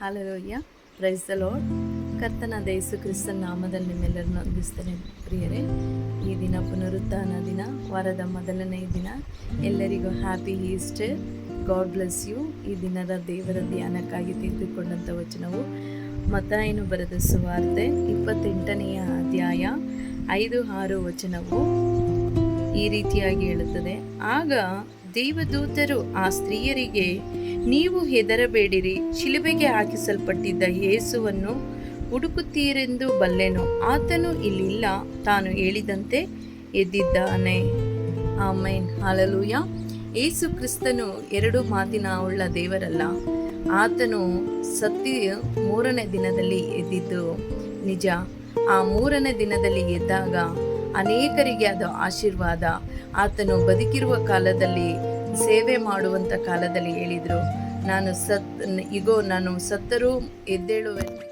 Hallelujah. Praise the lord ಕರ್ತನಾದ ಯೇಸು ಕ್ರಿಸ್ತನ ನಾಮದಲ್ಲಿ ನಿಮ್ಮೆಲ್ಲರನ್ನು ವಂದಿಸ್ತೇನೆ ಪ್ರಿಯರೇ. ಈ ದಿನ ಪುನರುತ್ಥಾನ ದಿನ, ವಾರದ ಮೊದಲನೇ ದಿನ. ಎಲ್ಲರಿಗೂ happy Easter God bless you ಈ ದಿನದ ದೇವರ ಧ್ಯಾನಕ್ಕಾಗಿ ತೆಗೆದುಕೊಂಡಂಥ ವಚನವು ಮತಾಯನು ಬರೆದ ಸುವಾರ್ತೆ ಇಪ್ಪತ್ತೆಂಟನೆಯ ಅಧ್ಯಾಯ ಐದು ಆರು ವಚನವು ಈ ರೀತಿಯಾಗಿ ಹೇಳುತ್ತದೆ. ಆಗ ದೇವದೂತರು ಆ ಸ್ತ್ರೀಯರಿಗೆ ನೀವು ಹೆದರಬೇಡಿರಿ, ಶಿಲುಬೆಗೆ ಹಾಕಿಸಲ್ಪಟ್ಟಿದ್ದ ಯೇಸುವನ್ನು ಹುಡುಕುತ್ತೀರೆಂದು ಬಲ್ಲೆನು. ಆತನು ಇಲ್ಲಿಲ್ಲ, ತಾನು ಹೇಳಿದಂತೆ ಎದ್ದಿದ್ದಾನೆ. ಆಮೇನ್. ಹಾಲಲೂಯ. ಏಸು ಕ್ರಿಸ್ತನು ಎರಡು ಮಾತಿನ ಉಳ್ಳ ದೇವರಲ್ಲ. ಆತನು ಸತ್ತಿ ಮೂರನೇ ದಿನದಲ್ಲಿ ಎದ್ದಿದ್ದು ನಿಜ. ಆ ಮೂರನೇ ದಿನದಲ್ಲಿ ಎದ್ದಾಗ ಅನೇಕರಿಗೆ ಅದು ಆಶೀರ್ವಾದ. ಆತನು ಬದುಕಿರುವ ಕಾಲದಲ್ಲಿ ಸೇವೆ ಮಾಡುವಂಥ ಕಾಲದಲ್ಲಿ ಹೇಳಿದರು ನಾನು ಸತ್ ಇಗೋ ನಾನು ಸತ್ತರೂ ಎದ್ದೇಳುವೆ